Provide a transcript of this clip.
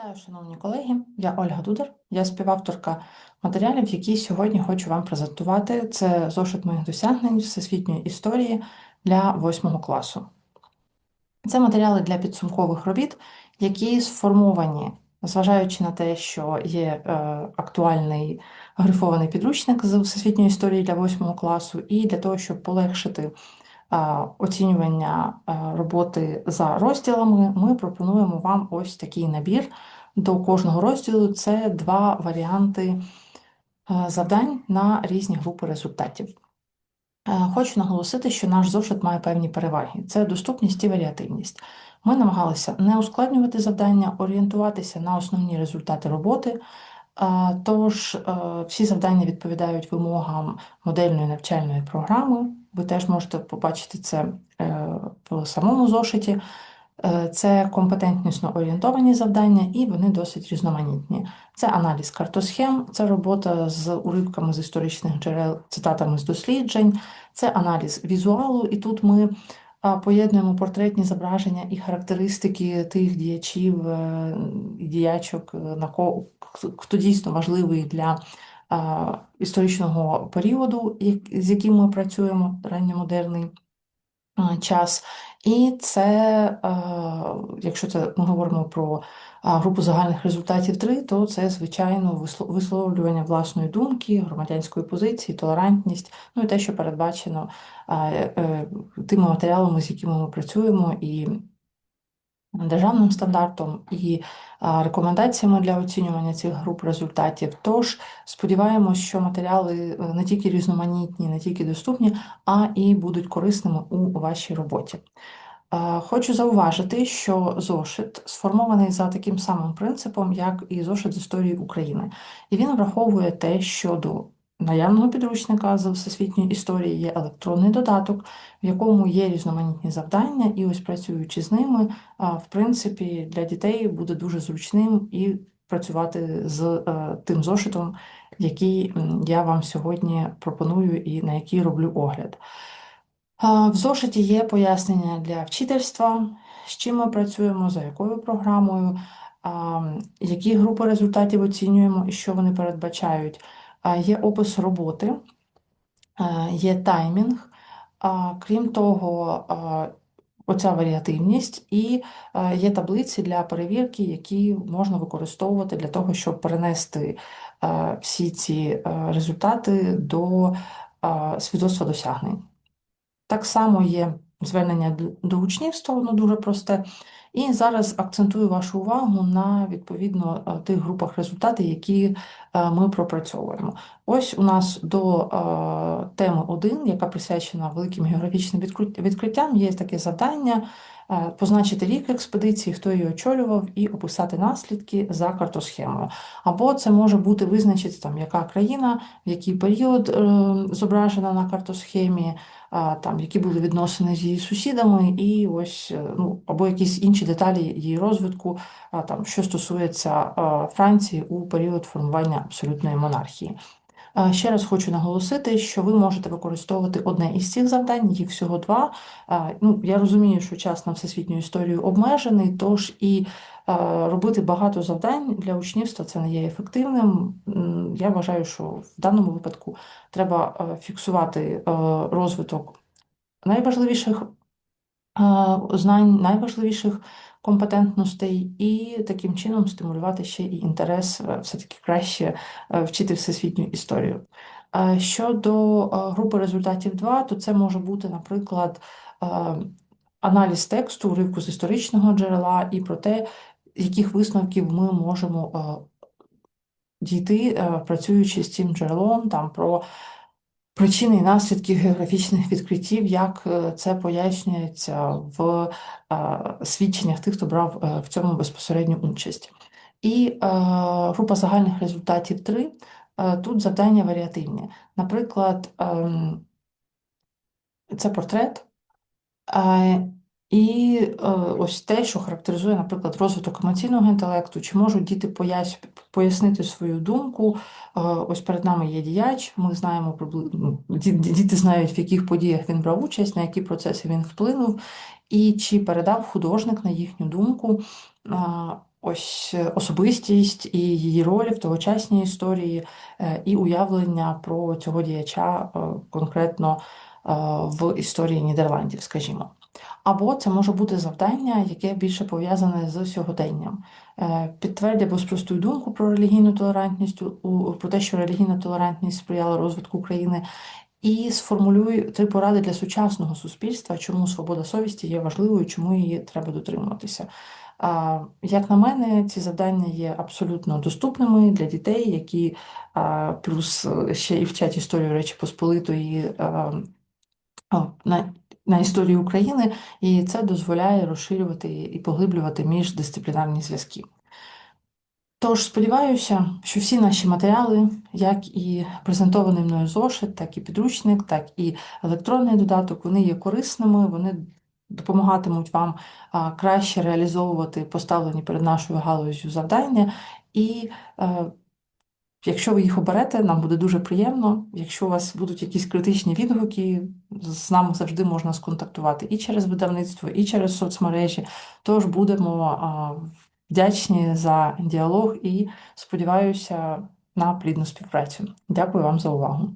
Вітаю, шановні колеги. Я Ольга Дудар, я співавторка матеріалів, які сьогодні хочу вам презентувати. Це зошит моїх досягнень всесвітньої історії для восьмого класу. Це матеріали для підсумкових робіт, які сформовані, зважаючи на те, що є е, актуальний грифований підручник з всесвітньої історії для восьмого класу, і для того, щоб полегшити оцінювання е, роботи за розділами, ми пропонуємо вам ось такий набір. До кожного розділу це два варіанти е, завдань на різні групи результатів. Е, Хочу наголосити, що наш зошит має певні переваги: це доступність і варіативність. Ми намагалися не ускладнювати завдання, орієнтуватися на основні результати роботи. Тож всі завдання відповідають вимогам модельної навчальної програми. Ви теж можете побачити це е, в самому зошиті. Е, Це компетентнісно орієнтовані завдання, і вони досить різноманітні. Це аналіз картосхем, це робота з уривками з історичних джерел, цитатами з досліджень, це аналіз візуалу, і тут ми поєднуємо портретні зображення і характеристики тих діячів е, і діячок, хто дійсно важливий для історичного періоду, з яким ми працюємо, ранньомодерний час. І це, е, якщо це ми говоримо про групу загальних результатів 3, то це, звичайно, висловлювання власної думки, громадянської позиції, толерантність, ну і те, що передбачено е, тими матеріалами, з якими ми працюємо, і державним стандартом, і рекомендаціями для оцінювання цих груп результатів. Тож сподіваємось, що матеріали е, не тільки різноманітні, не тільки доступні, а і будуть корисними у вашій роботі. Хочу зауважити, що зошит сформований за таким самим принципом, як і зошит з історії України, і він враховує те, що до наявного підручника з всесвітньої історії є електронний додаток, в якому є різноманітні завдання, і ось працюючи з ними, в принципі, для дітей буде дуже зручним і працювати з е, тим зошитом, який я вам сьогодні пропоную і на який роблю огляд. В зошиті є пояснення для вчительства, з чим ми працюємо, за якою програмою, які групи результатів оцінюємо і що вони передбачають. Є опис роботи, є таймінг. Крім того, оця варіативність і є таблиці для перевірки, які можна використовувати для того, щоб перенести всі ці результати до свідоцтва досягнень. Так само є звернення до учнівства, воно дуже просте. І зараз акцентую вашу увагу на відповідно е, тих групах результатів, які е, ми пропрацьовуємо. Ось у нас до е, теми 1, яка присвячена великим географічним відкриттям, є таке завдання позначити рік експедиції, хто її очолював, і описати наслідки за картосхемою. Або це може бути визначити, там, яка країна, в який період зображена на картосхемі, там, які були відносини з її сусідами, і ось, ну, або якісь інші деталі її розвитку, там, що стосується Франції у період формування абсолютної монархії. Ще раз хочу наголосити, що ви можете використовувати одне із цих завдань, їх всього два. Ну, я розумію, що час на всесвітню історію обмежений, тож і робити багато завдань для учнівства це не є ефективним. Я вважаю, що в даному випадку треба фіксувати розвиток найважливіших знань, найважливіших компетентностей, і таким чином стимулювати ще і інтерес е, все-таки краще е, вчити всесвітню історію. Е, Щодо групи результатів 2, то це може бути, наприклад, аналіз тексту, уривку з історичного джерела і про те, яких висновків ми можемо дійти, працюючи з цим джерелом, там про причини і наслідки географічних відкриттів, як е, це пояснюється в е, свідченнях тих, хто брав е, в цьому безпосередню участь. І група загальних результатів 3. е, Тут завдання варіативні. Наприклад, ем, це портрет. І е, ось те, що характеризує, наприклад, розвиток емоційного інтелекту, чи можуть діти пояс- пояснити свою думку. Е, Ось перед нами є діяч, ми знаємо приблизно, діти знають, в яких подіях він брав участь, на які процеси він вплинув, і чи передав художник на їхню думку. е, ось особистість і її ролі в тогочасній історії, і уявлення про цього діяча конкретно в історії Нідерландів, скажімо. Або це може бути завдання, яке більше пов'язане з сьогоденням. Е, Підтвердь або спростуй думку про релігійну толерантність, про те, що релігійна толерантність сприяла розвитку країни, і сформулюй три поради для сучасного суспільства, чому свобода совісті є важливою, чому її треба дотримуватися. Як на мене, ці завдання є абсолютно доступними для дітей, які плюс ще і вчать історію Речі Посполитої на, на історію України, і це дозволяє розширювати і поглиблювати міждисциплінарні зв'язки. Тож сподіваюся, що всі наші матеріали, як і презентований мною зошит, так і підручник, так і електронний додаток, вони є корисними, вони допомагатимуть вам краще реалізовувати поставлені перед нашою галузю завдання. І е, якщо ви їх оберете, нам буде дуже приємно. Якщо у вас будуть якісь критичні відгуки, з нами завжди можна сконтактувати і через видавництво, і через соцмережі. Тож будемо вдячні за діалог і сподіваюся на плідну співпрацю. Дякую вам за увагу.